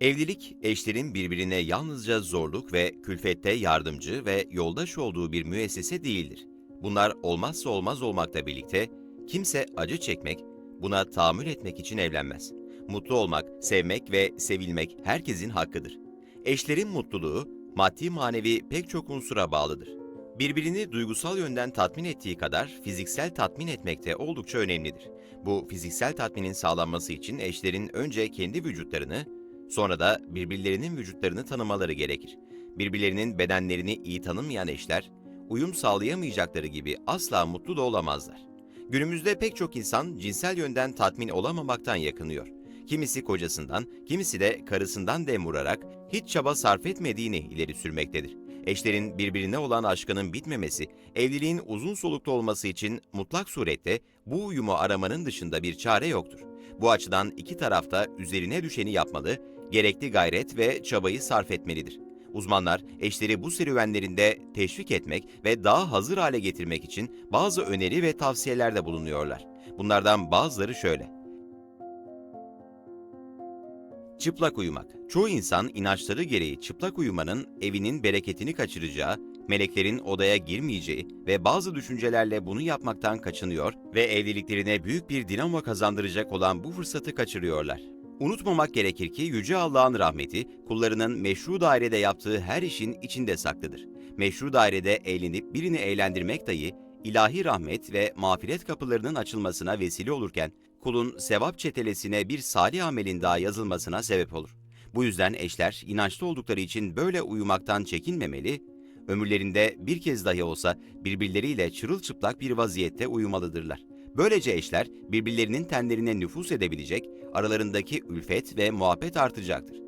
Evlilik, eşlerin birbirine yalnızca zorluk ve külfette yardımcı ve yoldaş olduğu bir müessese değildir. Bunlar olmazsa olmaz olmakla birlikte kimse acı çekmek, buna tahammül etmek için evlenmez. Mutlu olmak, sevmek ve sevilmek herkesin hakkıdır. Eşlerin mutluluğu, maddi manevi pek çok unsura bağlıdır. Birbirini duygusal yönden tatmin ettiği kadar fiziksel tatmin etmek de oldukça önemlidir. Bu fiziksel tatminin sağlanması için eşlerin önce kendi vücutlarını, Sonra da birbirlerinin vücutlarını tanımaları gerekir. Birbirlerinin bedenlerini iyi tanımayan eşler, uyum sağlayamayacakları gibi asla mutlu da olamazlar. Günümüzde pek çok insan cinsel yönden tatmin olamamaktan yakınıyor. Kimisi kocasından, kimisi de karısından dem vurarak hiç çaba sarf etmediğini ileri sürmektedir. Eşlerin birbirine olan aşkının bitmemesi, evliliğin uzun soluklu olması için mutlak surette bu uyumu aramanın dışında bir çare yoktur. Bu açıdan iki tarafta üzerine düşeni yapmalı, gerekli gayret ve çabayı sarf etmelidir. Uzmanlar eşleri bu serüvenlerinde teşvik etmek ve daha hazır hale getirmek için bazı öneri ve tavsiyelerde bulunuyorlar. Bunlardan bazıları şöyle. Çıplak uyumak. Çoğu insan inançları gereği çıplak uyumanın evinin bereketini kaçıracağı, meleklerin odaya girmeyeceği ve bazı düşüncelerle bunu yapmaktan kaçınıyor ve evliliklerine büyük bir dinamo kazandıracak olan bu fırsatı kaçırıyorlar. Unutmamak gerekir ki Yüce Allah'ın rahmeti, kullarının meşru dairede yaptığı her işin içinde saklıdır. Meşru dairede eğlenip birini eğlendirmek dahi, ilahi rahmet ve mağfiret kapılarının açılmasına vesile olurken, kulun sevap çetelesine bir salih amelin daha yazılmasına sebep olur. Bu yüzden eşler inançlı oldukları için böyle uyumaktan çekinmemeli, ömürlerinde bir kez dahi olsa birbirleriyle çırılçıplak bir vaziyette uyumalıdırlar. Böylece eşler birbirlerinin tenlerine nüfus edebilecek, aralarındaki ülfet ve muhabbet artacaktır.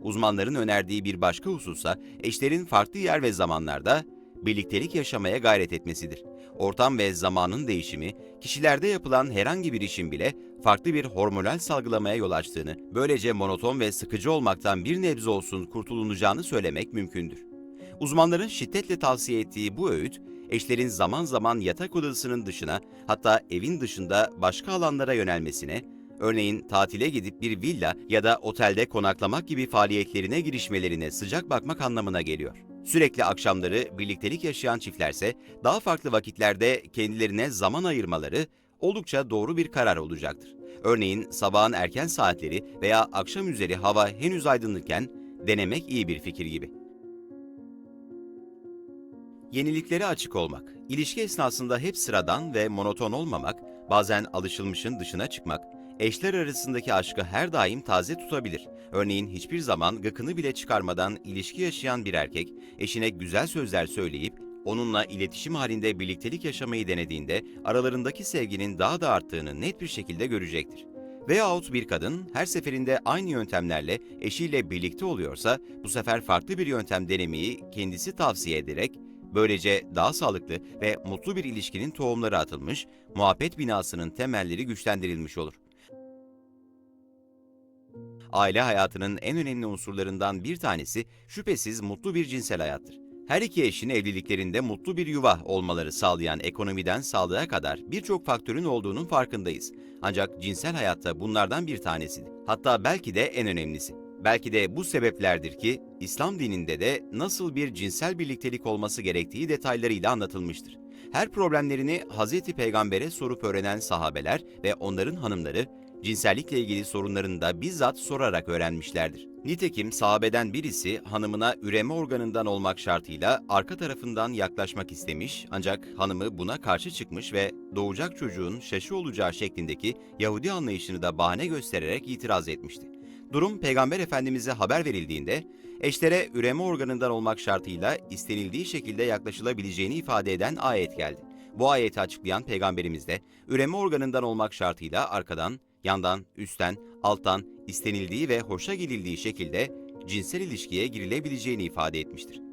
Uzmanların önerdiği bir başka hususa eşlerin farklı yer ve zamanlarda birliktelik yaşamaya gayret etmesidir. Ortam ve zamanın değişimi, kişilerde yapılan herhangi bir işin bile farklı bir hormonal salgılamaya yol açtığını, böylece monoton ve sıkıcı olmaktan bir nebze olsun kurtulunacağını söylemek mümkündür. Uzmanların şiddetle tavsiye ettiği bu öğüt, eşlerin zaman zaman yatak odasının dışına hatta evin dışında başka alanlara yönelmesine, örneğin tatile gidip bir villa ya da otelde konaklamak gibi faaliyetlerine girişmelerine sıcak bakmak anlamına geliyor. Sürekli akşamları birliktelik yaşayan çiftlerse daha farklı vakitlerde kendilerine zaman ayırmaları oldukça doğru bir karar olacaktır. Örneğin sabahın erken saatleri veya akşam üzeri hava henüz aydınlıkken denemek iyi bir fikir gibi. Yeniliklere açık olmak, ilişki esnasında hep sıradan ve monoton olmamak, bazen alışılmışın dışına çıkmak, eşler arasındaki aşkı her daim taze tutabilir. Örneğin hiçbir zaman gıkını bile çıkarmadan ilişki yaşayan bir erkek, eşine güzel sözler söyleyip, onunla iletişim halinde birliktelik yaşamayı denediğinde aralarındaki sevginin daha da arttığını net bir şekilde görecektir. Veyahut bir kadın her seferinde aynı yöntemlerle eşiyle birlikte oluyorsa bu sefer farklı bir yöntem denemeyi kendisi tavsiye ederek Böylece daha sağlıklı ve mutlu bir ilişkinin tohumları atılmış, muhabbet binasının temelleri güçlendirilmiş olur. Aile hayatının en önemli unsurlarından bir tanesi şüphesiz mutlu bir cinsel hayattır. Her iki eşin evliliklerinde mutlu bir yuva olmaları sağlayan ekonomiden sağlığa kadar birçok faktörün olduğunun farkındayız. Ancak cinsel hayatta bunlardan bir tanesidir. Hatta belki de en önemlisi. Belki de bu sebeplerdir ki İslam dininde de nasıl bir cinsel birliktelik olması gerektiği detaylarıyla anlatılmıştır. Her problemlerini Hz. Peygamber'e sorup öğrenen sahabeler ve onların hanımları cinsellikle ilgili sorunlarını da bizzat sorarak öğrenmişlerdir. Nitekim sahabeden birisi hanımına üreme organından olmak şartıyla arka tarafından yaklaşmak istemiş ancak hanımı buna karşı çıkmış ve doğacak çocuğun şaşı olacağı şeklindeki Yahudi anlayışını da bahane göstererek itiraz etmişti. Durum Peygamber Efendimiz'e haber verildiğinde eşlere üreme organından olmak şartıyla istenildiği şekilde yaklaşılabileceğini ifade eden ayet geldi. Bu ayeti açıklayan Peygamberimiz de üreme organından olmak şartıyla arkadan, yandan, üstten, alttan istenildiği ve hoşa gidildiği şekilde cinsel ilişkiye girilebileceğini ifade etmiştir.